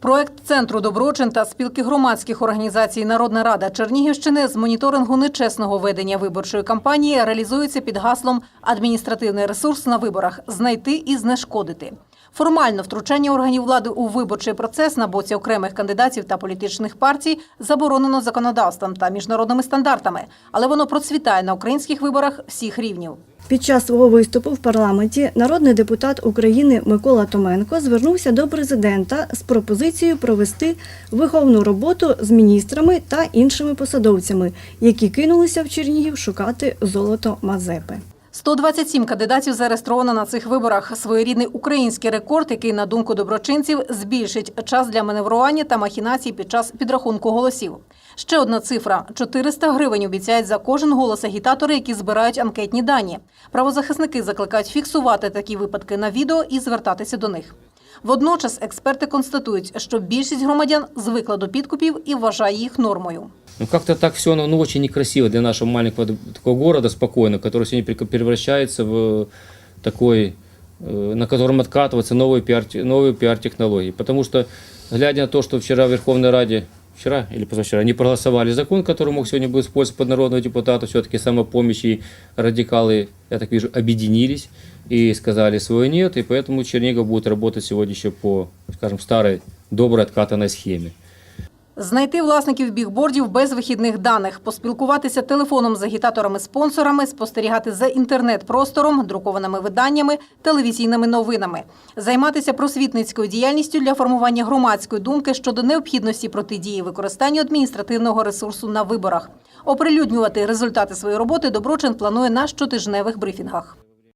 Проект центру Доброчин та спілки громадських організацій Народна рада Чернігівщини з моніторингу нечесного ведення виборчої кампанії реалізується під гаслом Адміністративний ресурс на виборах знайти і знешкодити. Формально втручання органів влади у виборчий процес на боці окремих кандидатів та політичних партій заборонено законодавством та міжнародними стандартами, але воно процвітає на українських виборах всіх рівнів. Під час свого виступу в парламенті народний депутат України Микола Томенко звернувся до президента з пропозицією провести виховну роботу з міністрами та іншими посадовцями, які кинулися в Чернігів шукати золото Мазепи. 127 кандидатів зареєстровано на цих виборах. Своєрідний український рекорд, який, на думку доброчинців, збільшить час для маневрування та махінацій під час підрахунку голосів. Ще одна цифра – 400 гривень обіцяють за кожен голос агітатори, які збирають анкетні дані. Правозахисники закликають фіксувати такі випадки на відео і звертатися до них. Водночас експерти констатують, що більшість громадян звикла до підкупів і вважає їх нормою. Ну, как-то так все, ну, ну, очень некрасиво для нашего маленького такого города, спокойно, который сегодня прек- превращается в такой, э, на котором откатываются новые пиар, новые пиар-технологии. Потому что, глядя на то, что вчера в Верховной Раде, вчера или позавчера, не проголосовали закон, который мог сегодня быть использовать под народного депутата, все-таки самопомощь и радикалы, я так вижу, объединились и сказали свое нет, и поэтому Чернигов будет работать сегодня еще по, скажем, старой, доброй откатанной схеме. Знайти власників бігбордів без вихідних даних, поспілкуватися телефоном з агітаторами-спонсорами, спостерігати за інтернет-простором, друкованими виданнями, телевізійними новинами, займатися просвітницькою діяльністю для формування громадської думки щодо необхідності протидії використанню адміністративного ресурсу на виборах. Оприлюднювати результати своєї роботи Доброчин планує на щотижневих брифінгах.